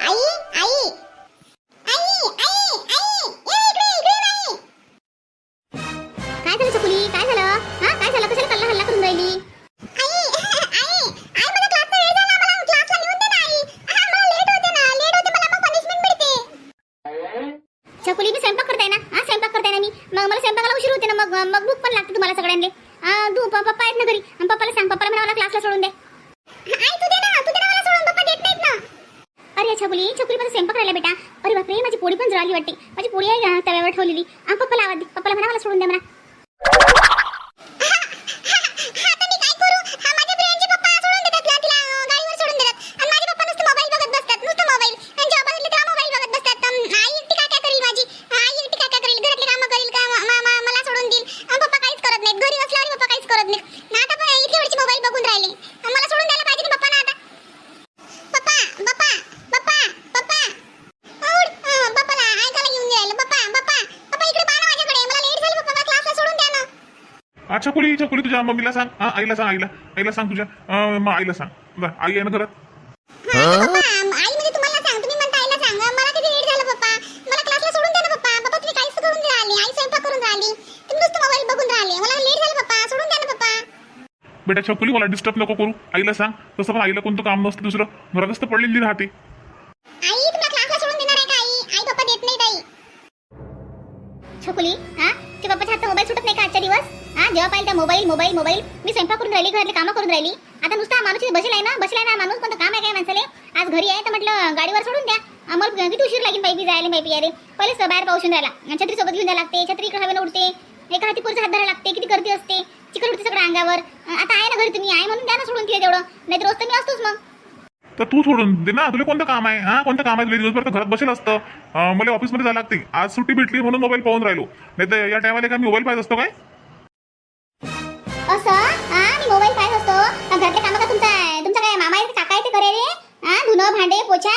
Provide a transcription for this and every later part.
आई आई. आई आई आई. इकडे इकडे काय झालं चकुली काय झालं? हा काय झालं? कशाला कल्ला हल्ला करून राहिली? आई आई. आई मला क्लासचा वेळ झाला. मला क्लासला नेऊन दे ना आई. हा मला लेट होते ना. लेट होते मला मग पनिशमेंट मिळते. चकुली मी स्वयंपाक करताय ना? हा स्वयंपाक करताय ना मी. मग मला स्वयंपाकाला उशीर होते ना मग. मग भूक पण लागते तुम्हाला सगळ्यांना तू पप्पा आहेत ना घरी. पप्पाला सांग पप्पाला मला क्लासला सोडून दे. आई तू दे ना तू दे ना मला सोडून पप्पा देत नाहीत ना अरे छकुली छकुली स्वयंपाक राहिला बेटा. अरे बापरे माझी पोळी पण जळाली वाटते. माझी पोळी आहे ना तव्यावर ठेवलेली. हा पप्पाला आवाज पप्पाला म्हणा मला सोडून द्या म्हणा हा तर मी काय करू हा माझ्या फ्रेंडचे पप्पा सोडून देतात ना तिला अं, गाडीवर सोडून देतात आणि माझे पप्पा नुसतं मोबाईल बघत बसतात नुसतं मोबाईल आणि जेव्हा बघितलं तेव्हा मोबाईल बघत बसतात अं, आई एकटी काय काय करेल माझी आई एकटी काय काय करेल घरातली कामं करेल का मा- मा- मा- मला सोडून देईल अं, पप्पा काहीच करत नाहीत घरी असल्यावर पप्पा काहीच करत नाहीत ना आता पण इतकी वेळची मोबाईल बघून राहिले अं, मला सोडून द्यायला पाहिजे ना पप्पा ना आता पप्पा पप्पा पप्पा पप्पा औड, अं, पप्पाला ऐकायला घेऊन जायला पप्पा पप्पा पप्पा इकडे पहा ना माझ्याकडे मला लेट झालं पप्पा मला क्लासला सोडून द्या ना हा छकुली छकुली तुझ्या मम्मीला सांग. हा आईला सांग आईला. आईला सांग तुझ्या. अं, मग आईला सांग. बरं, आई आहे ना घरात? हा, पप्पा आई म्हणजे तुम्हाला सांग. तुम्ही म्हणता आईला सांग. मला किती लेट झालं पप्पा. मला क्लासला सोडून द्या ना पप्पा. पप्पा तुम्ही काहीच करून राहिले. आई स्वयंपाक करून राहिली. तुम्ही नुसतं मोबाईल बघून राहिले. मला लेट झालं पप्पा. सोडून द्या ना पप्पा. बेटा छकुली मला डिस्टर्ब नको करू. आईला सांग. तसं पण आईला कोणतं काम नसतं दुसरं. घरातच तर पडलेली राहते. आई क्लासला सोडून देणार आहे का आई? आई पप्पा देत नाही ताई छकुली हा? ते पप्पाच्या हातात मोबाईल सुटत नाही का आजच्या दिवस? हा जेव्हा पाहिजे त्या मोबाईल मोबाईल मोबाईल. मी स्वयंपाक करून राहिली घरातली कामं करून राहिली. आता नुसता माणूस बसेल आहे ना बसेल आहे ना माणूस कोणतं काम आहे काय माणसाले? आज घरी आहे तर म्हटलं गाडीवर सोडून द्या. आम्हाला किती उशीर लागेल पाहिजे जायला पाहिजे यारे पहिलेच बाहेर पाऊसून राहिला. आणि छत्री सोबत घेऊन जायला लागते छत्री इकडे हवेला उडते. एका हाती पुरचा हात धरायला लागते किती गर्दी असते. चिकट उडते सगळं अंगावर. आता आहे ना घरी तुम्ही आहे म्हणून द्या ना सोडून तिला तेवढं. नाही रोज तर मी असतोच मग. तर तू सोडून दे ना तुला कोणतं काम आहे? हा कोणतं काम आहे? तुला दिवसभर तर घरात बसेल असतं. अं, मला ऑफिसमध्ये जायला लागते. आज सुट्टी भेटली म्हणून मोबाईल पाहून राहिलो. नाही तर या टायमाला काय मोबाईल पाहिजे असतो काय? असं? हा मी मोबाईल पाहत असतो. घरचे काम कामं का तुमचा आहे? तुमचा काय मामा आहे काका आहे ते करे रे हा धुणं भांडे पोछा?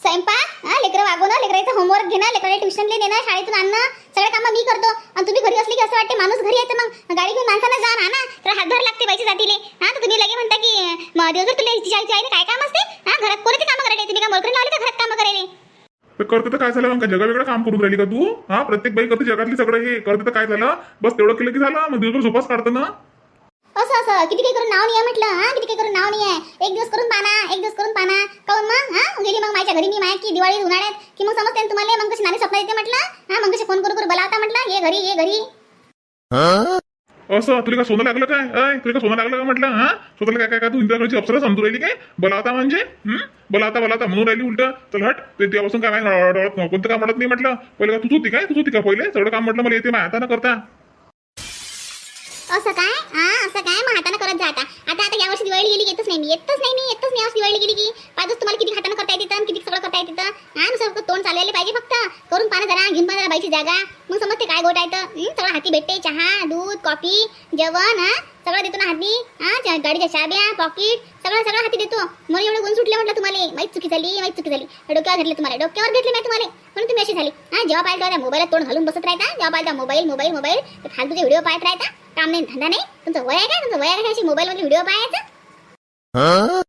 स्वयंपाक? हा लेकरं वागवणं लेकराचं होमवर्क घेणं लेकराला ट्युशनला नेणं शाळेतून आणणं सगळे कामं मी करतो. आणि तुम्ही घरी असली की असं वाटते माणूस घरी येतं मग. गाडी घेऊन माणसानं जा ना ना. तर हातभार लागते बाईच्या जातीले. हा तर तुम्ही लगे म्हणता की दिवसभर तुला तिच्या आईने काय काम असते? हा घरात कोणते कामं करायला तुम्ही का मोलकरी लावले का घरात? तर करते तर काय झालं? मग जगा वेगळं काम करून राहिली का तू? हा प्रत्येक बाई करते जगातली सगळं हे. करते तर काय झालं? बस तेवढं केलं की झालं. मग दिवसभर झोपाच काढतं ना. असं असं. किती काही करून नाव नाही आहे म्हटलं हा? किती काही करून नाव नाही आहे एक दिवस करून पाना एक दिवस करून पाना. काऊन मग? हा? गेली मग माझ्या घरी मी माया की दिवाळी उन्हाळ्यात? की मग समजते ना तुम्हाला मग कशी नाणी स्वप्न येते म्हटलं? हा मग कशी फोन करू करू बोलावता म्हटलं? ये घरी ये घरी. असं तुला का सोनं लागलं काय? अय तुला का सोनं लागलं का म्हटलं? हा? स्वतःला काय काय का तू इंदिराकडची अप्सरा समजू राहिली काय? बोलावता म्हणजे? हं? बोलावता म्हणून राहिली उलट. चल हट ते तेव्हापासून काय नाही कोणतं काम म्हणत नाही म्हटलं. पहिले का तूच होती काय? तूच होती का पहिले? सगळं काम म्हटलं मला येते माझ्या हातानं करता. असं काय हा असं काय मग हाताने करत जा आता आता आता यावर्षी दिवाळी गेली येतच नाही मी येतच नाही मी येतच नाही यावर्षी दिवाळी गेली की पाहिजे तुम्हाला किती हाताने करता येते आणि किती सगळं करता येते तर हा नुसतं फक्त तोंड चालवायला पाहिजे फक्त करून पाना जरा घेऊन पाना बाईची जागा. मग समजते काय गोट आहे तर सगळं हाती भेटते चहा दूध कॉफी जेवण हा सगळं देतो ना हाती. हा गाडीच्या शाब्या पॉकेट सगळं सगळं हाती देतो. म्हणून एवढं गुण सुटले म्हटलं तुम्हाला. माहीत चुकी झाली माहीत चुकी झाली. डोक्यावर घेतले तुम्हाला. डोक्यावर घेतले नाही तुम्हाला. म्हणून तुम्ही अशी झाली. हा जेव्हा पाहिजे तेव्हा मोबाईलात तोंड घालून बसत राहता. जेव्हा पाहिजे मोबाईल मोबाईल मोबाईल फालतूचे व्हिडिओ पाहत राहता. काम नाही धंदा नाही. तुमचं वय आहे काय? तुमचं वय आहे काय अशी मोबाईलमध्ये व्हिडिओ पाहायचा?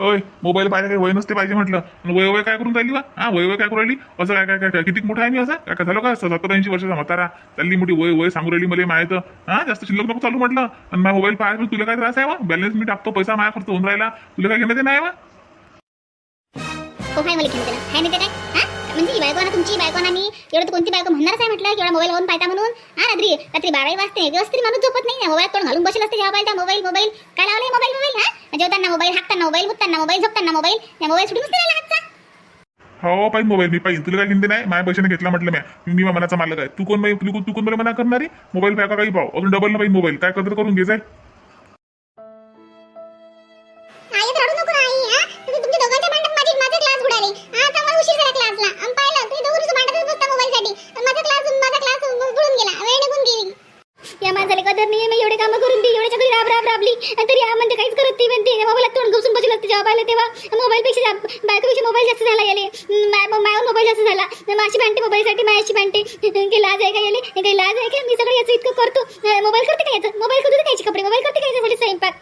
ओय मोबाईल पाहिजे काही वय नसते पाहिजे म्हटलं. आणि वय वय काय करून राहिली वा हा वय वय काय करून राहिली? असं काय काय काय काय? किती मोठा आहे मी असं? काय काय झालं का? सत्तर ऐंशी वर्षाचा म्हातारा चालली मोठी वय वय सांगू राहिली मला माहीत हा जास्त शिल्लक नको चालू म्हटलं. आणि माझा मोबाईल पाहायला तुला काय त्रास आहे वा बॅलन्स मी टाकतो पैसा माझ्या खर्च होऊन राहिला. तुला काय घेण्यात नाही वा हो काय मला घेऊन देणार नाही काय म्हणजे ही बायको ना तुमची बायको ना मी एवढं तर कोणती बायको म्हणणारच आहे म्हटलं एवढा मोबाईल लावून पाहता म्हणून? हा रात्री रात्री बाराही वाजते. दिवस तरी माणूस झोपत नाही मोबाईल कोण घालून बसेल असते जेव्हा पाहिजे मोबाईल मोबाईल काय लावलाय मोबाईल जेवताना मोबाईल हाकताना मोबाईल मुतताना मोबाईल झोपताना मोबाईल या मोबाईल सुटून नसते राहिला हातचा. हो पाहिजे मोबाईल मी पाहिजे. तुला काय घेणं ते नाही माझ्या पैशाने घेतला म्हटलं मी. मी मनाचा मालक आहे. तू कोण बाई? तू तू कोण मला मना करणारी? मोबाईल पाहा काही पाहू अजून डबल ना पाहिजे मोबाईल काय करतो करून घे जाय. आई रडू नको ना आई हा? तुम्ही तुमच्या दोघांच्या भांडणात माझी माझे क्लास बुडाले. हा आता मला उशीर झाला क्लासला आणि पाहिलं तुम्ही दोघं नुसतं भांडतच बसता मोबाईलसाठी आणि माझा क्लास माझा क्लास बुडून गेला. वेळ निघून गेली. या माणसाला कदर नाही मी एवढे कामं करून ती एवढ्या घरी राब राब राबली. आणि तरी हा जॉब आला तेव्हा मोबाईलपेक्षा बायकोपेक्षा मोबाईल जास्त झाला याले. मायावर मोबाईल जास्त झाला. माझी भांडते मोबाईलसाठी मायाची भांडे काही लाज आहे का याले? काही लाज आहे का? मी सगळं याचं इतकं करतो. मोबाईल करते काय मोबाईल करतो काय कपडे? मोबाईल करते काय याच्यासाठी स्वयंपाक?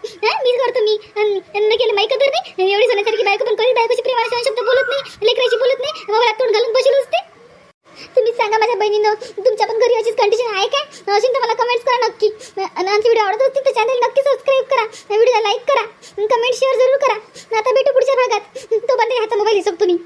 मी करतो मी. त्यांना केलं माहीत करतो मी एवढी सोन्यासारखी बायको पण कधी बायकोची प्रेमाला शब्द बोलत नाही लेकराची बोलत नाही मोबाईल आतून घालून बसेल असते तुम्ही सांगा माझ्या बहिणीनं तुमच्या पण घरी अशीच कंडिशन आहे काय अशी तर मला कमेंट्स करा नक्की. आणि आमची व्हिडिओ आवडत असतील तर चॅनल नक्की सबस्क्राईब करा. व्हिडिओला लाईक करा. कमेंट शेअर जरूर करा. आता भेटू पुढच्या भागात. तो बंद हातचा मोबाईल हिसब तुम्ही.